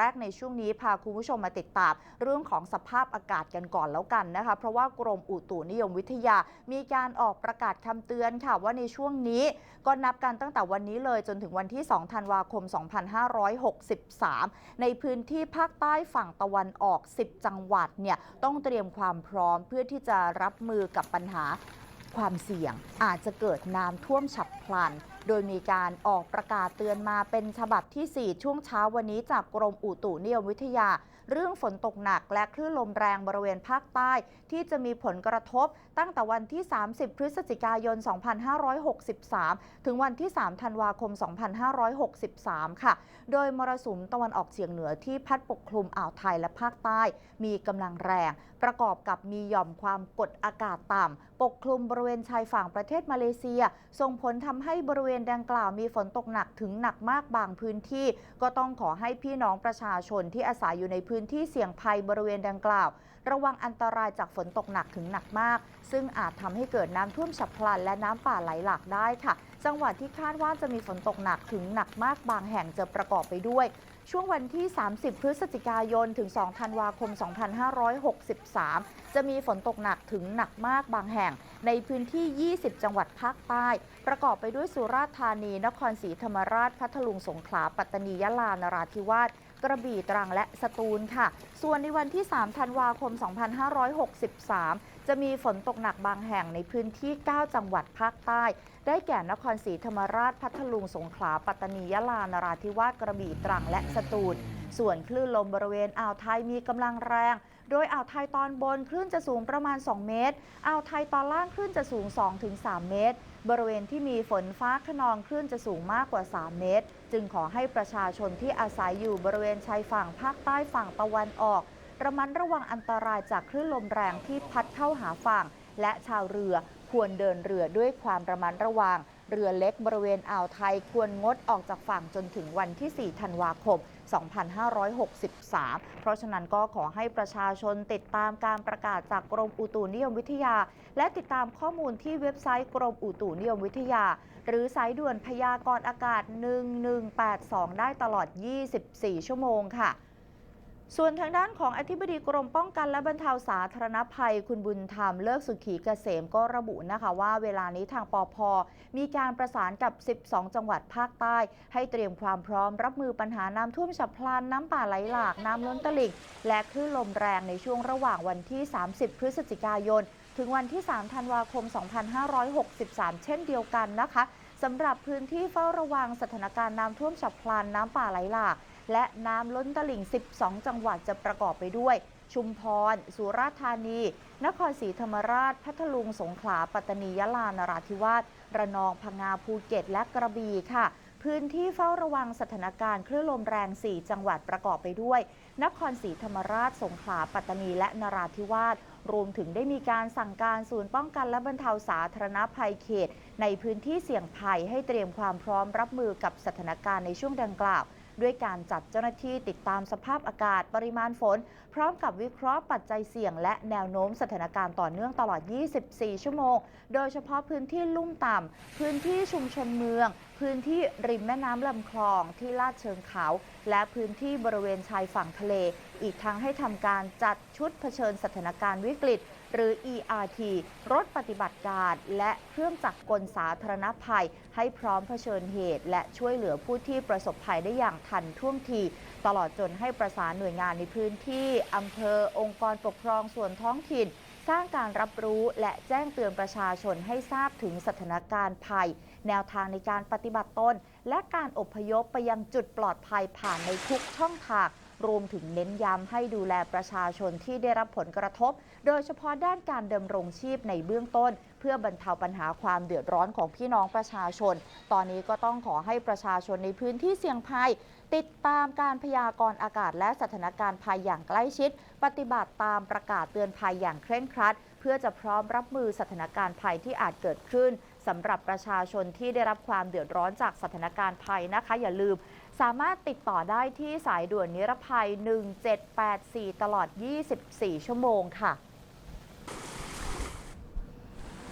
แรกในช่วงนี้พาคุณผู้ชมมาติดตามเรื่องของสภาพอากาศกันก่อนแล้วกันนะคะ เพราะว่ากรมอุตุนิยมวิทยา มีการออกประกาศคำเตือนค่ะว่าในช่วงนี้ก็นับกันตั้งแต่วันนี้เลยจนถึงวันที่ 2 ธันวาคม 2563 ในพื้นที่ภาคใต้ฝั่งตะวันออก 10 จังหวัดเนี่ยต้องเตรียมความพร้อมเพื่อที่จะรับมือกับปัญหาความเสี่ยงอาจจะเกิดน้ำท่วมฉับพลัน โดยมีการออกประกาศเตือนมาเป็นฉบับที่ 4 ช่วงเช้าวันนี้จากกรมอุตุนิยมวิทยา เรื่องฝนตกหนักและคลื่นลมแรงบริเวณภาคใต้ ที่จะมีผลกระทบตั้งแต่วันที่ 30 พฤศจิกายน 2563 ถึงวันที่ 3 ธันวาคม 2563 ค่ะ โดยมรสุมตะวันออกเฉียงเหนือที่พัดปกคลุมอ่าวไทยและภาคใต้ มีกำลังแรง ประกอบกับมีหย่อมความกดอากาศต่ำปกคลุมบริเวณชายฝั่งประเทศมาเลเซีย ส่งผลทำให้บริเวณดังกล่าวมีฝนตกหนักถึงหนักมากบางพื้นที่ ก็ต้องขอให้พี่น้องประชาชนที่อาศัยอยู่ในพื้นที่เสี่ยงภัยบริเวณดังกล่าว ระวังอันตรายจากฝนตกหนักถึงหนักมาก ซึ่งอาจทำให้เกิดน้ำท่วมฉับพลัน และน้ำป่าไหลหลากได้ค่ะ จังหวัดที่คาดว่าจะมีฝนตกหนักถึงหนักมากบางแห่งจะประกอบไปด้วย ช่วงวันที่ 30 พฤศจิกายน ถึง 2 ธันวาคม 2563 จะมีฝนตกหนักถึงหนักมากบางแห่ง ในพื้นที่ 20 จังหวัดภาคใต้ ประกอบไปด้วยสุราษฎร์ธานี นครศรีธรรมราช พัทลุง สงขลา ปัตตานี ยะลา นราธิวาส กระบี่ตรังและสตูลค่ะ ส่วนในวันที่ 3 ธันวาคม 2563 จะมีฝนตกหนักบางแห่งในพื้นที่ 9 จังหวัดภาคใต้ ได้แก่นครศรีธรรมราช พัทลุง สงขลา ปัตตานี ยะลา นราธิวาส กระบี่ ตรัง และสตูล ส่วนคลื่นลมบริเวณอ่าวไทยมีกำลังแรง โดยอ่าวไทยตอนบนคลื่นจะสูงประมาณ 2 เมตร อ่าวไทยตอนล่างคลื่นจะสูง 2-3 เมตร บริเวณที่มีฝนฟ้าขนองคลื่นจะสูงมากกว่า 3 เมตร จึงขอให้ประชาชนที่อาศัยอยู่บริเวณชายฝั่งภาคใต้ฝั่งตะวันออก ระมัดระวังอันตรายจากคลื่นลมแรงที่พัดเข้าหาฝั่ง และชาวเรือควรเดินเรือด้วยความระมัดระวัง เรือเล็กบริเวณอ่าวไทยควรงดออกจากฝั่งจนถึงวันที่ 4 ธันวาคม 2563 เพราะฉะนั้นก็ขอให้ประชาชนติดตามการประกาศจากกรมอุตุนิยมวิทยา และติดตามข้อมูลที่เว็บไซต์กรมอุตุนิยมวิทยา หรือสายด่วนพยากรณ์อากาศ 1182 ได้ตลอด 24 ชั่วโมงค่ะ ส่วนทางด้านของอธิบดีกรมป้องกันและบรรเทาสาธารณภัย คุณบุญธรรมเลิกสุขีเกษมก็ระบุนะคะว่าเวลานี้ทางปอพมีการประสานกับ 12 จังหวัดภาคใต้ ให้เตรียมความพร้อมรับมือปัญหาน้ำท่วมฉับพลัน น้ำป่าไหลหลาก น้ำล้นตลิ่ง และคลื่นลมแรงในช่วงระหว่างวันที่ 30 พฤศจิกายน ถึงวันที่ 3 ธันวาคม 2563 เช่นเดียวกันนะคะสำหรับพื้นที่เฝ้าระวังสถานการณ์น้ำท่วมฉับพลัน น้ำป่าไหลหลาก และน้ำล้นตลิ่ง 12 จังหวัดจะประกอบไปด้วย ชุมพร สุราษฎร์ธานี นครศรีธรรมราช พัทลุง สงขลา ปัตตานียะลา นราธิวาส ระนอง พังงา ภูเก็ต และกระบี่ค่ะ พื้นที่เฝ้าระวังสถานการณ์คลื่นลมแรง 4 จังหวัดประกอบไปด้วย นครศรีธรรมราช สงขลา ปัตตานี และนราธิวาส รวมถึงได้มีการสั่งการศูนย์ป้องกันและบรรเทาสาธารณภัยเขต ในพื้นที่เสี่ยงภัยให้เตรียมความพร้อมรับมือกับสถานการณ์ในช่วงดังกล่าว ด้วยการจัดเจ้าหน้าที่ติดตามสภาพอากาศปริมาณฝน พร้อมกับวิเคราะห์ปัจจัยเสี่ยง และแนวโน้มสถานการณ์ต่อเนื่องตลอด 24 ชั่วโมง โดยเฉพาะพื้นที่ลุ่มต่ำพื้นที่ชุมชนเมือง พื้นที่ริมแม่น้ำลำคลองที่ลาดเชิงเขา และพื้นที่บริเวณชายฝั่งทะเล อีกทั้งให้ทำการจัดชุดเผชิญสถานการณ์วิกฤต หรือ ERT รถปฏิบัติการและเครื่องจักรกลสาธารณภัย ให้พร้อมเผชิญเหตุ และช่วยเหลือผู้ที่ประสบภัยได้อย่างทันท่วงที ตลอดจนให้ประสานหน่วยงานในพื้นที่อำเภอองค์กรปกครองส่วนท้องถิ่น สร้างการรับรู้และแจ้งเตือนประชาชนให้ทราบถึงสถานการณ์ภัย แนวทางในการปฏิบัติตนและการอพยพไปยังจุดปลอดภัยผ่านในทุกช่องทาง รวมถึงเน้นย้ำให้ดูแลประชาชนที่ได้รับผลกระทบ โดยเฉพาะด้านการดำรงชีพในเบื้องต้น เพื่อบรรเทาปัญหาความเดือดร้อนของพี่น้องประชาชน ตอนนี้ก็ต้องขอให้ประชาชนในพื้นที่เสี่ยงภัย ติดตามการพยากรณ์อากาศและสถานการณ์ภัยอย่างใกล้ชิด ปฏิบัติตามประกาศเตือนภัยอย่างเคร่งครัด เพื่อจะพร้อมรับมือสถานการณ์ภัยที่อาจเกิดขึ้นสำหรับประชาชนที่ได้รับความเดือดร้อนจากสถานการณ์ภัยนะคะ อย่าลืม สามารถติดต่อได้ที่สายด่วนนิรภัย 1784 ตลอด 24 ชั่วโมงค่ะ